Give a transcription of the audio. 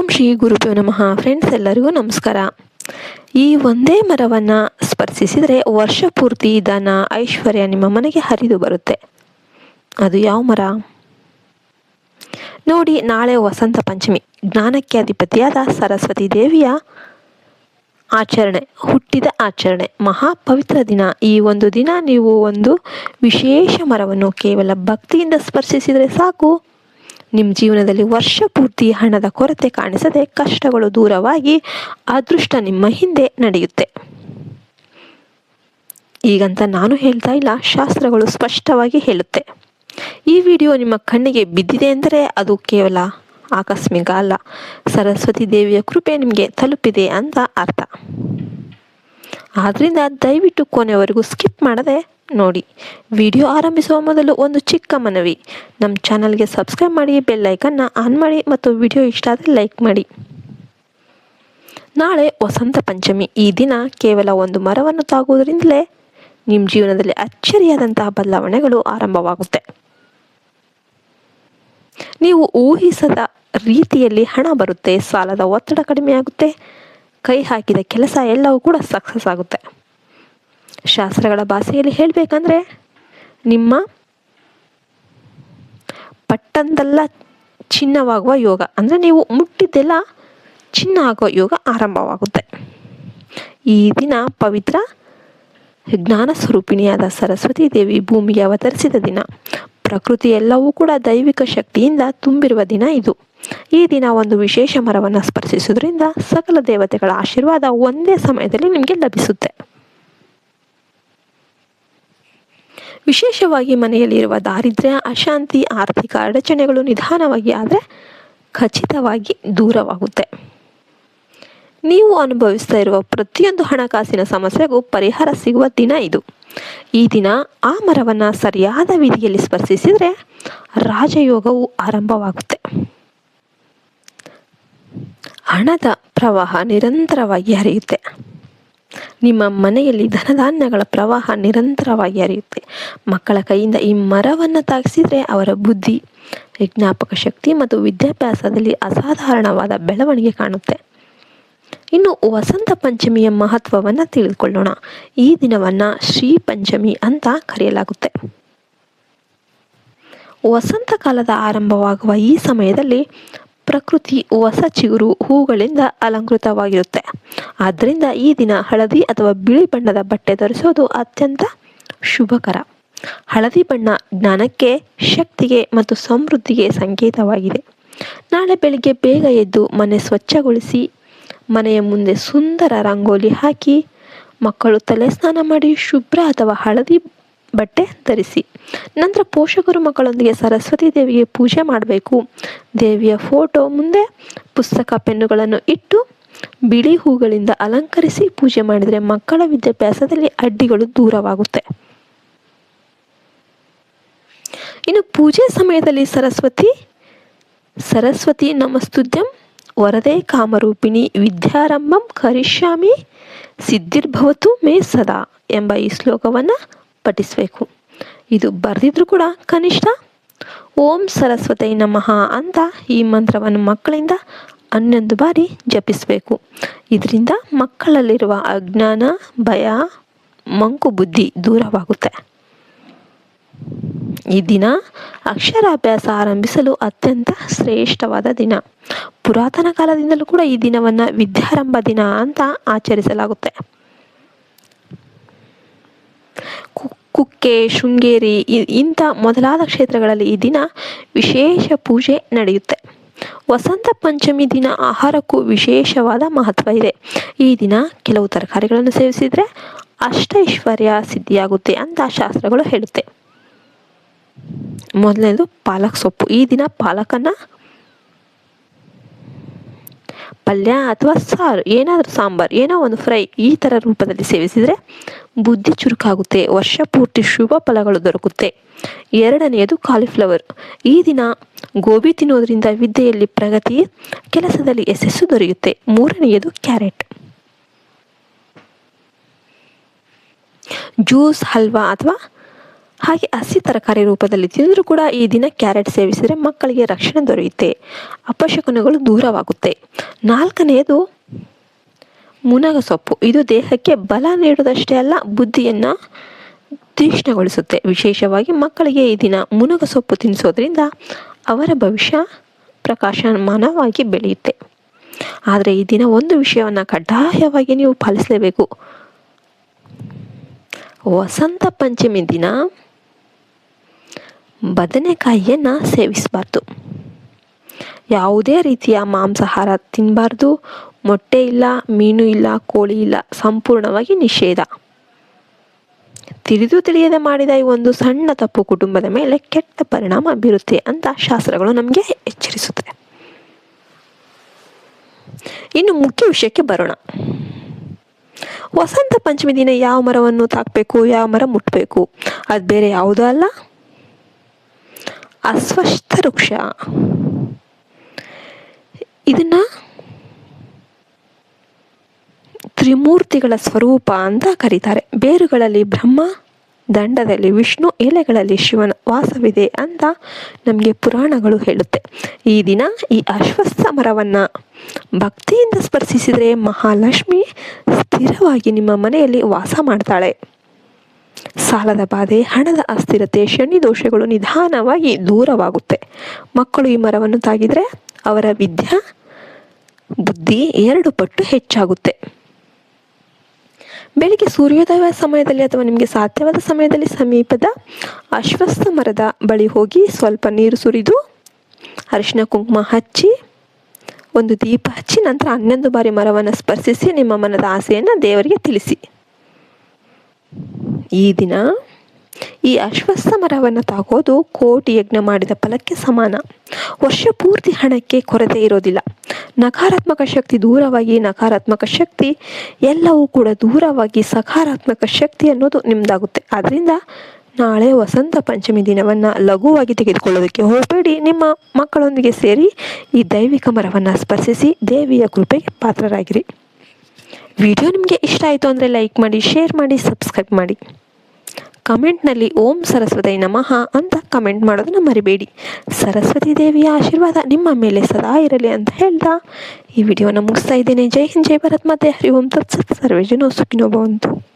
ಓಂ ಶ್ರೀ ಗುರುಭ್ಯೋ ನಮಃ. ಫ್ರೆಂಡ್ಸ್ ಎಲ್ಲರಿಗೂ ನಮಸ್ಕಾರ. ಈ ಒಂದೇ ಮರವನ್ನು ಸ್ಪರ್ಶಿಸಿದರೆ ವರ್ಷ ಪೂರ್ತಿ ಧನ, ಐಶ್ವರ್ಯ ನಿಮ್ಮ ಮನೆಗೆ ಹರಿದು ಬರುತ್ತೆ. ಅದು ಯಾವ ಮರ? ನೋಡಿ, ನಾಳೆ ವಸಂತ ಪಂಚಮಿ. ಜ್ಞಾನಕ್ಕೆ ಅಧಿಪತಿಯಾದ ಸರಸ್ವತಿ ದೇವಿಯ ಆಚರಣೆ, ಹುಟ್ಟಿದ ಆಚರಣೆ ಮಹಾ ಪವಿತ್ರ ದಿನ. ಈ ಒಂದು ದಿನ ನೀವು ಒಂದು ವಿಶೇಷ ಮರವನ್ನು ಕೇವಲ ಭಕ್ತಿಯಿಂದ ಸ್ಪರ್ಶಿಸಿದರೆ ಸಾಕು. ನಿಮ್ಮ ಜೀವನದಲ್ಲಿ ವರ್ಷ ಪೂರ್ತಿ ಹಣದ ಕೊರತೆ ಕಾಣಿಸದೆ ಕಷ್ಟಗಳು ದೂರವಾಗಿ ಅದೃಷ್ಟ ನಿಮ್ಮ ಹಿಂದೆ ನಡೆಯುತ್ತೆ. ಈಗಂತ ನಾನು ಹೇಳ್ತಾ ಇಲ್ಲ, ಶಾಸ್ತ್ರಗಳು ಸ್ಪಷ್ಟವಾಗಿ ಹೇಳುತ್ತೆ. ಈ ವಿಡಿಯೋ ನಿಮ್ಮ ಕಣ್ಣಿಗೆ ಬಿದ್ದಿದೆ ಎಂದರೆ ಅದು ಕೇವಲ ಆಕಸ್ಮಿಕ ಅಲ್ಲ, ಸರಸ್ವತಿ ದೇವಿಯ ಕೃಪೆ ನಿಮಗೆ ತಲುಪಿದೆ ಅಂತ ಅರ್ಥ. ಆದ್ದರಿಂದ ದಯವಿಟ್ಟು ಕೊನೆವರೆಗೂ ಸ್ಕಿಪ್ ಮಾಡದೆ ನೋಡಿ. ವಿಡಿಯೋ ಆರಂಭಿಸುವ ಮೊದಲು ಒಂದು ಚಿಕ್ಕ ಮನವಿ. ನಮ್ಮ ಚಾನಲ್ಗೆ ಸಬ್ಸ್ಕ್ರೈಬ್ ಮಾಡಿ, ಬೆಲ್ ಐಕನ್ನ ಆನ್ ಮಾಡಿ ಮತ್ತು ವಿಡಿಯೋ ಇಷ್ಟ ಆದರೆ ಲೈಕ್ ಮಾಡಿ. ನಾಳೆ ವಸಂತ ಪಂಚಮಿ. ಈ ದಿನ ಕೇವಲ ಒಂದು ಮರವನ್ನು ತಾಗುವುದರಿಂದಲೇ ನಿಮ್ಮ ಜೀವನದಲ್ಲಿ ಅಚ್ಚರಿಯಾದಂತಹ ಬದಲಾವಣೆಗಳು ಆರಂಭವಾಗುತ್ತೆ. ನೀವು ಊಹಿಸದ ರೀತಿಯಲ್ಲಿ ಹಣ ಬರುತ್ತೆ, ಸಾಲದ ಒತ್ತಡ ಕಡಿಮೆಯಾಗುತ್ತೆ, ಕೈ ಹಾಕಿದ ಕೆಲಸ ಎಲ್ಲವೂ ಕೂಡ ಸಕ್ಸಸ್ ಆಗುತ್ತೆ. ಶಾಸ್ತ್ರಗಳ ಭಾಷೆಯಲ್ಲಿ ಹೇಳಬೇಕಂದ್ರೆ ನಿಮ್ಮ ಪಟ್ಟಂದಲ್ಲ ಚಿನ್ನವಾಗುವ ಯೋಗ. ಅಂದರೆ ನೀವು ಮುಟ್ಟಿದ್ದೆಲ್ಲ ಚಿನ್ನ ಆಗುವ ಯೋಗ ಆರಂಭವಾಗುತ್ತೆ. ಈ ದಿನ ಪವಿತ್ರ ಜ್ಞಾನ ಸ್ವರೂಪಿಣಿಯಾದ ಸರಸ್ವತಿ ದೇವಿ ಭೂಮಿಗೆ ಅವತರಿಸಿದ ದಿನ. ಪ್ರಕೃತಿ ಎಲ್ಲವೂ ಕೂಡ ದೈವಿಕ ಶಕ್ತಿಯಿಂದ ತುಂಬಿರುವ ದಿನ ಇದು. ಈ ದಿನ ಒಂದು ವಿಶೇಷ ಮರವನ್ನು ಸ್ಪರ್ಶಿಸುವುದರಿಂದ ಸಕಲ ದೇವತೆಗಳ ಆಶೀರ್ವಾದ ಒಂದೇ ಸಮಯದಲ್ಲಿ ನಿಮಗೆ ಲಭಿಸುತ್ತೆ. ವಿಶೇಷವಾಗಿ ಮನೆಯಲ್ಲಿರುವ ದಾರಿದ್ರ್ಯ, ಅಶಾಂತಿ, ಆರ್ಥಿಕ ಅಡಚಣೆಗಳು ನಿಧಾನವಾಗಿ ಆದರೆ ಖಚಿತವಾಗಿ ದೂರವಾಗುತ್ತೆ. ನೀವು ಅನುಭವಿಸ್ತಾ ಇರುವ ಪ್ರತಿಯೊಂದು ಹಣಕಾಸಿನ ಸಮಸ್ಯೆಗೂ ಪರಿಹಾರ ಸಿಗುವ ದಿನ ಇದು. ಈ ದಿನ ಆ ಮರವನ್ನು ಸರಿಯಾದ ವಿಧಿಯಲ್ಲಿ ಸ್ಪರ್ಶಿಸಿದರೆ ರಾಜಯೋಗವು ಆರಂಭವಾಗುತ್ತೆ. ಹಣದ ಪ್ರವಾಹ ನಿರಂತರವಾಗಿ ಹರಿಯುತ್ತೆ. ನಿಮ್ಮ ಮನೆಯಲ್ಲಿ ಧನಧಾನ್ಯಗಳ ಪ್ರವಾಹ ನಿರಂತರವಾಗಿ ಹರಿಯುತ್ತೆ. ಮಕ್ಕಳ ಕೈಯಿಂದ ಈ ಮರವನ್ನು ತಾಗಿಸಿದರೆ ಅವರ ಬುದ್ಧಿ ಜ್ಞಾಪಕ ಶಕ್ತಿ ಮತ್ತು ವಿದ್ಯಾಭ್ಯಾಸದಲ್ಲಿ ಅಸಾಧಾರಣವಾದ ಬೆಳವಣಿಗೆ ಕಾಣುತ್ತೆ. ಇನ್ನು ವಸಂತ ಪಂಚಮಿಯ ಮಹತ್ವವನ್ನು ತಿಳಿದುಕೊಳ್ಳೋಣ. ಈ ದಿನವನ್ನು ಶ್ರೀ ಪಂಚಮಿ ಅಂತ ಕರೆಯಲಾಗುತ್ತೆ. ವಸಂತ ಕಾಲದ ಆರಂಭವಾಗುವ ಈ ಸಮಯದಲ್ಲಿ ಪ್ರಕೃತಿ ಹೊಸ ಚಿಗುರು ಹೂಗಳಿಂದ ಅಲಂಕೃತವಾಗಿರುತ್ತೆ. ಆದ್ದರಿಂದ ಈ ದಿನ ಹಳದಿ ಅಥವಾ ಬಿಳಿ ಬಣ್ಣದ ಬಟ್ಟೆ ಧರಿಸೋದು ಅತ್ಯಂತ ಶುಭಕರ. ಹಳದಿ ಬಣ್ಣ ಜ್ಞಾನಕ್ಕೆ, ಶಕ್ತಿಗೆ ಮತ್ತು ಸಮೃದ್ಧಿಗೆ ಸಂಕೇತವಾಗಿದೆ. ನಾಳೆ ಬೆಳಿಗ್ಗೆ ಬೇಗ ಎದ್ದು ಮನೆ ಸ್ವಚ್ಛಗೊಳಿಸಿ, ಮನೆಯ ಮುಂದೆ ಸುಂದರ ರಂಗೋಲಿ ಹಾಕಿ, ಮಕ್ಕಳು ತಲೆ ಸ್ನಾನ ಮಾಡಿ ಶುಭ್ರ ಅಥವಾ ಹಳದಿ ಬಟ್ಟೆ ಧರಿಸಿ. ನಂತರ ಪೋಷಕರು ಮಕ್ಕಳೊಂದಿಗೆ ಸರಸ್ವತಿ ದೇವಿಗೆ ಪೂಜೆ ಮಾಡಬೇಕು. ದೇವಿಯ ಫೋಟೋ ಮುಂದೆ ಪುಸ್ತಕ ಪೆನ್ನುಗಳನ್ನು ಇಟ್ಟು ಬಿಳಿ ಹೂಗಳಿಂದ ಅಲಂಕರಿಸಿ ಪೂಜೆ ಮಾಡಿದರೆ ಮಕ್ಕಳ ವಿದ್ಯಾಭ್ಯಾಸದಲ್ಲಿ ಅಡ್ಡಿಗಳು ದೂರವಾಗುತ್ತೆ. ಇನ್ನು ಪೂಜೆ ಸಮಯದಲ್ಲಿ ಸರಸ್ವತಿ ಸರಸ್ವತಿ ನಮಸ್ತುದ್ಯಂ, ವರದೆ ಕಾಮರೂಪಿಣಿ, ವಿದ್ಯಾರಂಭಂ ಕರಿಷ್ಯಾಮಿ, ಸಿದ್ಧಿರ್ಭವತು ಮೇ ಸದಾ ಎಂಬ ಈ ಶ್ಲೋಕವನ್ನು ಪಠಿಸಬೇಕು. ಇದು ಬರೆದಿದ್ರು ಕೂಡ ಕನಿಷ್ಠ ಓಂ ಸರಸ್ವತೈ ನಮಃ ಅಂತ ಈ ಮಂತ್ರವನ್ನು ಮಕ್ಕಳಿಂದ ಹನ್ನೊಂದು ಬಾರಿ ಜಪಿಸಬೇಕು. ಇದರಿಂದ ಮಕ್ಕಳಲ್ಲಿರುವ ಅಜ್ಞಾನ, ಭಯ, ಮಂಕು ಬುದ್ಧಿ ದೂರವಾಗುತ್ತೆ. ಈ ದಿನ ಅಕ್ಷರಾಭ್ಯಾಸ ಆರಂಭಿಸಲು ಅತ್ಯಂತ ಶ್ರೇಷ್ಠವಾದ ದಿನ. ಪುರಾತನ ಕಾಲದಿಂದಲೂ ಕೂಡ ಈ ದಿನವನ್ನು ವಿದ್ಯಾರಂಭ ದಿನ ಅಂತ ಆಚರಿಸಲಾಗುತ್ತೆ. ಕುಕ್ಕೆ, ಶೃಂಗೇರಿ ಇಂಥ ಮೊದಲಾದ ಕ್ಷೇತ್ರಗಳಲ್ಲಿ ಈ ದಿನ ವಿಶೇಷ ಪೂಜೆ ನಡೆಯುತ್ತೆ. ವಸಂತ ಪಂಚಮಿ ದಿನ ಆಹಾರಕ್ಕೂ ವಿಶೇಷವಾದ ಮಹತ್ವ ಇದೆ. ಈ ದಿನ ಕೆಲವು ತರಕಾರಿಗಳನ್ನು ಸೇವಿಸಿದರೆ ಅಷ್ಟೈಶ್ವರ್ಯ ಸಿದ್ಧಿಯಾಗುತ್ತೆ ಅಂತ ಶಾಸ್ತ್ರಗಳು ಹೇಳುತ್ತೆ. ಮೊದಲನೇದು ಪಾಲಕ್ ಸೊಪ್ಪು. ಈ ದಿನ ಪಾಲಕನ್ನು ಪಲ್ಯ ಅಥವಾ ಸಾರು, ಏನಾದರೂ ಸಾಂಬಾರು, ಏನೋ ಒಂದು ಫ್ರೈ ಈ ಥರ ರೂಪದಲ್ಲಿ ಸೇವಿಸಿದರೆ ಬುದ್ಧಿ ಚುರುಕಾಗುತ್ತೆ, ವರ್ಷ ಪೂರ್ತಿ ಶುಭ ಫಲಗಳು ದೊರಕುತ್ತೆ. ಎರಡನೆಯದು ಕಾಲಿಫ್ಲವರ್ ಈ ದಿನ ಗೋಬಿ ತಿನ್ನೋದ್ರಿಂದ ವಿದ್ಯೆಯಲ್ಲಿ ಪ್ರಗತಿ, ಕೆಲಸದಲ್ಲಿ ಯಶಸ್ಸು ದೊರೆಯುತ್ತೆ. ಮೂರನೆಯದು ಕ್ಯಾರೆಟ್. ಜ್ಯೂಸ್, ಹಲ್ವಾ ಅಥವಾ ಹಾಗೆ ಹಸಿ ತರಕಾರಿ ರೂಪದಲ್ಲಿ ತಿಂದರೂ ಕೂಡ ಈ ದಿನ ಕ್ಯಾರೆಟ್ ಸೇವಿಸಿದರೆ ಮಕ್ಕಳಿಗೆ ರಕ್ಷಣೆ ದೊರೆಯುತ್ತೆ. ಅಪಶಕುನಗಳು ದೂರವಾಗುತ್ತೆ. ನಾಲ್ಕನೆಯದು ಮುನಗ ಸೊಪ್ಪು. ಇದು ದೇಹಕ್ಕೆ ಬಲ ನೀಡುವುದಷ್ಟೇ ಅಲ್ಲ, ಬುದ್ಧಿಯನ್ನು ತೀಕ್ಷ್ಣಗೊಳಿಸುತ್ತೆ. ವಿಶೇಷವಾಗಿ ಮಕ್ಕಳಿಗೆ ಈ ದಿನ ಮುನಗ ಸೊಪ್ಪು ತಿನ್ನಿಸೋದ್ರಿಂದ ಅವರ ಭವಿಷ್ಯ ಪ್ರಕಾಶಮಾನವಾಗಿ ಬೆಳೆಯುತ್ತೆ. ಆದರೆ ಈ ದಿನ ಒಂದು ವಿಷಯವನ್ನು ಕಡ್ಡಾಯವಾಗಿ ನೀವು ಪಾಲಿಸಲೇಬೇಕು. ವಸಂತ ಪಂಚಮಿ ದಿನ. ಬದನೆಕಾಯಿಯನ್ನು ಸೇವಿಸಬಾರ್ದು. ಯಾವುದೇ ರೀತಿಯ ಮಾಂಸಾಹಾರ ತಿನ್ನಬಾರ್ದು ಮೊಟ್ಟೆ ಇಲ್ಲ, ಮೀನು ಇಲ್ಲ, ಕೋಳಿ ಇಲ್ಲ, ಸಂಪೂರ್ಣವಾಗಿ ನಿಷೇಧ. ತಿಳಿದು ತಿಳಿಯದೆ ಮಾಡಿದ ಈ ಒಂದು ಸಣ್ಣ ತಪ್ಪು ಕುಟುಂಬದ ಮೇಲೆ ಕೆಟ್ಟ ಪರಿಣಾಮ ಬೀರುತ್ತೆ ಅಂತ ಶಾಸ್ತ್ರಗಳು ನಮಗೆ ಎಚ್ಚರಿಸುತ್ತೆ. ಇನ್ನು ಮುಖ್ಯ ವಿಷಯಕ್ಕೆ ಬರೋಣ. ವಸಂತ ಪಂಚಮಿ ದಿನ ಯಾವ ಮರವನ್ನು ತಾಕಬೇಕು, ಯಾವ ಮರ ಮುಟ್ಟಬೇಕು ಅದು ಬೇರೆ ಯಾವುದೂ ಅಲ್ಲ. ಅಸ್ವಸ್ಥ ವೃಕ್ಷ ಇದನ್ನ ತ್ರಿಮೂರ್ತಿಗಳ ಸ್ವರೂಪ ಅಂತ ಕರೀತಾರೆ. ಬೇರುಗಳಲ್ಲಿ ಬ್ರಹ್ಮ, ದಂಡದಲ್ಲಿ ವಿಷ್ಣು, ಎಲೆಗಳಲ್ಲಿ ಶಿವನ ವಾಸವಿದೆ ಅಂತ ನಮಗೆ ಪುರಾಣಗಳು ಹೇಳುತ್ತೆ. ಈ ದಿನ ಈ ಅಶ್ವಸ್ಥ ಮರವನ್ನು ಭಕ್ತಿಯಿಂದ ಸ್ಪರ್ಶಿಸಿದರೆ ಮಹಾಲಕ್ಷ್ಮಿ ಸ್ಥಿರವಾಗಿ ನಿಮ್ಮ ಮನೆಯಲ್ಲಿ ವಾಸ ಮಾಡ್ತಾಳೆ. ಸಾಲದ ಬಾಧೆ, ಹಣದ ಅಸ್ಥಿರತೆ, ಶನಿ ದೋಷಗಳು ನಿಧಾನವಾಗಿ ದೂರವಾಗುತ್ತೆ. ಮಕ್ಕಳು ಈ ಮರವನ್ನು ತಾಗಿದರೆ ಅವರ ವಿದ್ಯಾ ಬುದ್ಧಿ ಎರಡು ಪಟ್ಟು ಹೆಚ್ಚಾಗುತ್ತೆ. ಬೆಳಿಗ್ಗೆ ಸೂರ್ಯೋದಯ ಸಮಯದಲ್ಲಿ ಅಥವಾ ನಿಮಗೆ ಸಾಧ್ಯವಾದ ಸಮಯದಲ್ಲಿ ಸಮೀಪದ ಅಶ್ವಸ್ಥ ಮರದ ಬಳಿ ಹೋಗಿ ಸ್ವಲ್ಪ ನೀರು ಸುರಿದು ಅರಿಶಿನ ಕುಂಕುಮ ಹಚ್ಚಿ ಒಂದು ದೀಪ ಹಚ್ಚಿ ನಂತರ ಹನ್ನೊಂದು ಬಾರಿ ಮರವನ್ನು ಸ್ಪರ್ಶಿಸಿ ನಿಮ್ಮ ಮನದ ಆಸೆಯನ್ನು ದೇವರಿಗೆ ತಿಳಿಸಿ. ಈ ದಿನ ಈ ಅಶ್ವಸ್ಥ ಮರವನ್ನು ತಾಗೋದು ಕೋಟಿ ಯಜ್ಞ ಮಾಡಿದ ಫಲಕ್ಕೆ ಸಮಾನ. ವರ್ಷ ಪೂರ್ತಿ ಹಣಕ್ಕೆ ಕೊರತೆ ಇರೋದಿಲ್ಲ. ನಕಾರಾತ್ಮಕ ಶಕ್ತಿ ದೂರವಾಗಿ ನಕಾರಾತ್ಮಕ ಶಕ್ತಿ, ಎಲ್ಲವೂ ಕೂಡ ದೂರವಾಗಿ ಸಕಾರಾತ್ಮಕ ಶಕ್ತಿ ಅನ್ನೋದು ನಿಮ್ದಾಗುತ್ತೆ. ಆದ್ದರಿಂದ ನಾಳೆ ವಸಂತ ಪಂಚಮಿ ದಿನವನ್ನು ಲಘುವಾಗಿ ತೆಗೆದುಕೊಳ್ಳೋದಕ್ಕೆ ಹೋಗಬೇಡಿ. ನಿಮ್ಮ ಮಕ್ಕಳೊಂದಿಗೆ ಸೇರಿ ಈ ದೈವಿಕ ಮರವನ್ನು ಸ್ಪರ್ಶಿಸಿ ದೇವಿಯ ಕೃಪೆಗೆ ಪಾತ್ರರಾಗಿರಿ. ವಿಡಿಯೋ ನಿಮಗೆ ಇಷ್ಟ ಆಯಿತು ಅಂದರೆ ಲೈಕ್ ಮಾಡಿ ಶೇರ್ ಮಾಡಿ ಸಬ್ಸ್ಕ್ರೈಬ್ ಮಾಡಿ. ಕಮೆಂಟ್ನಲ್ಲಿ ಓಂ ಸರಸ್ವತಿ ನಮಃ ಅಂತ ಕಮೆಂಟ್ ಮಾಡೋದನ್ನು ಮರಿಬೇಡಿ. ಸರಸ್ವತಿ ದೇವಿಯ ಆಶೀರ್ವಾದ ನಿಮ್ಮ ಮೇಲೆ ಸದಾ ಇರಲಿ ಅಂತ ಹೇಳ್ತಾ ಈ ವಿಡಿಯೋನ ಮುಗಿಸ್ತಾ ಇದ್ದೇನೆ. ಜೈ ಹಿಂದ್, ಜೈ ಭರತ್. ಮತ್ತೆ ಹರಿ ಓಂ. ತತ್ಸತ್. ಸರ್ವೇ ಜನೋ ಸುಖಿನೋ ಭವಂತು.